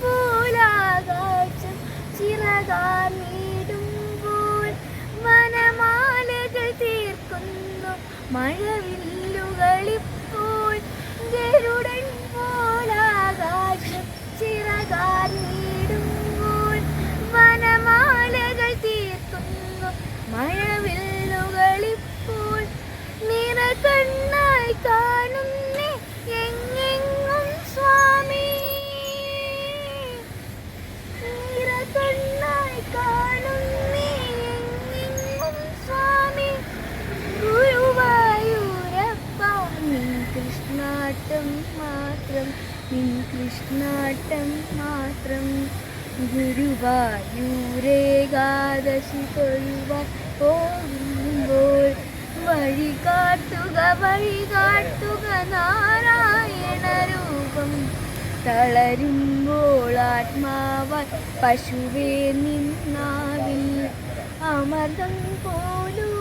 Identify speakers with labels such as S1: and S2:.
S1: പോലാകാശം ചിറകാർ നീടുമ്പോൾ വനമാലകൾ മഴവില്ലുകളിപ്പോൾ നിറ പോലാകാശം കാണും വനമാലകൾ കൃഷ്ണാട്ടം മാത്രം നിൻ കൃഷ്ണാട്ടം മാത്രം. ഗുരുവായൂരേകാദശി തൊഴുവാൻ പോകുമ്പോൾ വഴി കാട്ടുക വഴി കാട്ടുക നാരായണ രൂപം. തളരുമ്പോൾ ആത്മാവ പശുവേ നിന്നാവിൽ അമൃതം പോലും